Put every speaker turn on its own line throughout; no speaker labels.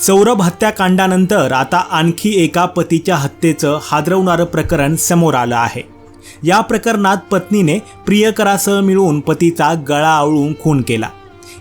सौरभ हत्याकांडानंतर आता आणखी एका पतीच्या हत्येचं हादरवणारं प्रकरण समोर आलं आहे. या प्रकरणात पत्नीने प्रियकरासह मिळून पतीचा गळा आवळून खून केला.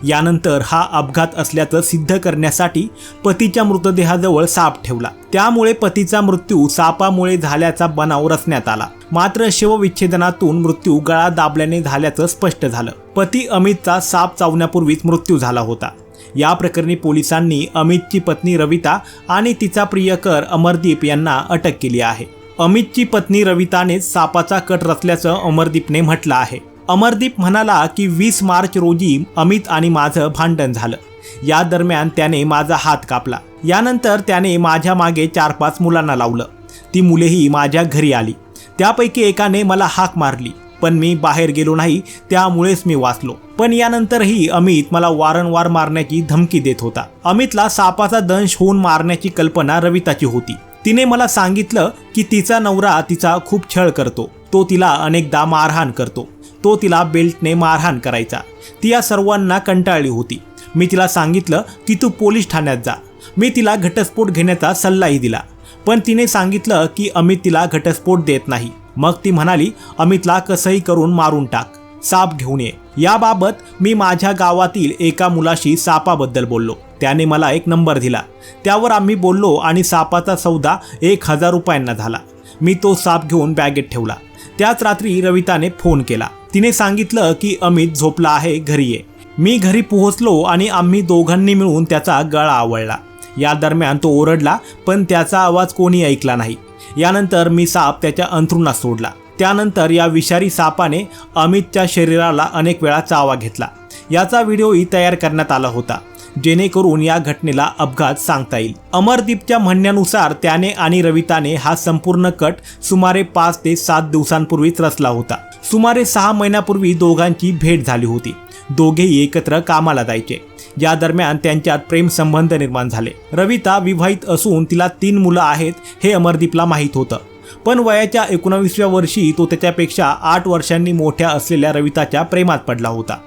यानंतर हा अपघात असल्याचं सिद्ध करण्यासाठी पतीच्या मृतदेहाजवळ साप ठेवला. त्यामुळे पतीचा मृत्यू सापामुळे झाल्याचा बनाव रचण्यात आला. मात्र शवविच्छेदनातून मृत्यू गळा दाबल्याने झाल्याचं स्पष्ट झालं. पती अमितचा साप चावण्यापूर्वीच मृत्यू झाला होता. या प्रकरणी पोलिसांनी अमितची पत्नी रविता आणि तिचा प्रियकर अमरदीप यांना अटक केली आहे. अमितची पत्नी रविताने सापाचा कट रचल्याचं अमरदीपने म्हटलं आहे. अमरदीप म्हणाला की वीस मार्च रोजी अमित आणि माझं भांडण झालं. या दरम्यान त्याने माझा हात कापला. यानंतर त्याने माझ्या मागे चार पाच मुलांना लावलं. ती मुलेही माझ्या घरी आली. त्यापैकी एकाने मला हाक मारली. पण मी बाहेर गेलो नाही त्यामुळेच मी वाचलो. पण यानंतरही अमित मला वारंवार मारण्याची धमकी देत होता. अमितला सापाचा दंश होऊन मारण्याची कल्पना रविताची होती. तिने मला सांगितलं की तिचा नवरा तिचा खूप छळ करतो. तो तिला अनेकदा मारहाण करतो. तो तिला बेल्टने मारहाण करायचा. ती या सर्वांना कंटाळली होती. मी तिला सांगितलं की तू पोलीस ठाण्यात जा. मी तिला घटस्फोट घेण्याचा सल्लाही दिला. पण तिने सांगितलं की अमित तिला घटस्फोट देत नाही. मग ती म्हणाली अमितला कसंही करून मारून टाक. साप घेऊन ये. याबाबत मी माझ्या गावातील एका मुलाशी सापाबद्दल बोललो. त्याने मला एक नंबर दिला. त्यावर आम्ही बोललो आणि सापाचा सौदा एक हजार रुपयांना झाला. मी तो साप घेऊन बॅगेत ठेवला. त्याच रात्री रविताने फोन केला. तिने सांगितलं की अमित झोपला आहे घरी ये. मी घरी पोहोचलो आणि आम्ही दोघांनी मिळून त्याचा गळा आवळला. या दरम्यान तो ओरडला पण त्याचा आवाज कोणी ऐकला नाही. यानंतर मी साप त्याच्या अंथरुणात सोडला. त्यानंतर या विषारी सापाने अमितच्या शरीराला अनेक वेळा चावा घेतला. याचा व्हिडिओही तयार करण्यात आला होता. जेणेकरून या घटनेला अपघात सांगता येईल. अमरदीपच्या म्हणण्यानुसार त्याने आणि रविताने हा संपूर्ण कट सुमारे पाच ते सात दिवसांपूर्वीच रचला होता. सुमारे सहा महिन्यापूर्वी दोघांची भेट झाली होती. दोघेही एकत्र कामाला जायचे. या दरम्यान त्यांच्यात प्रेमसंबंध निर्माण झाले. रविता विवाहित असून तिला तीन मुलं आहेत हे अमरदीपला माहीत होतं. पण वयाच्या एकोणावीसव्या वर्षी तो त्याच्यापेक्षा आठ वर्षांनी मोठ्या असलेल्या रविताच्या प्रेमात पडला होता.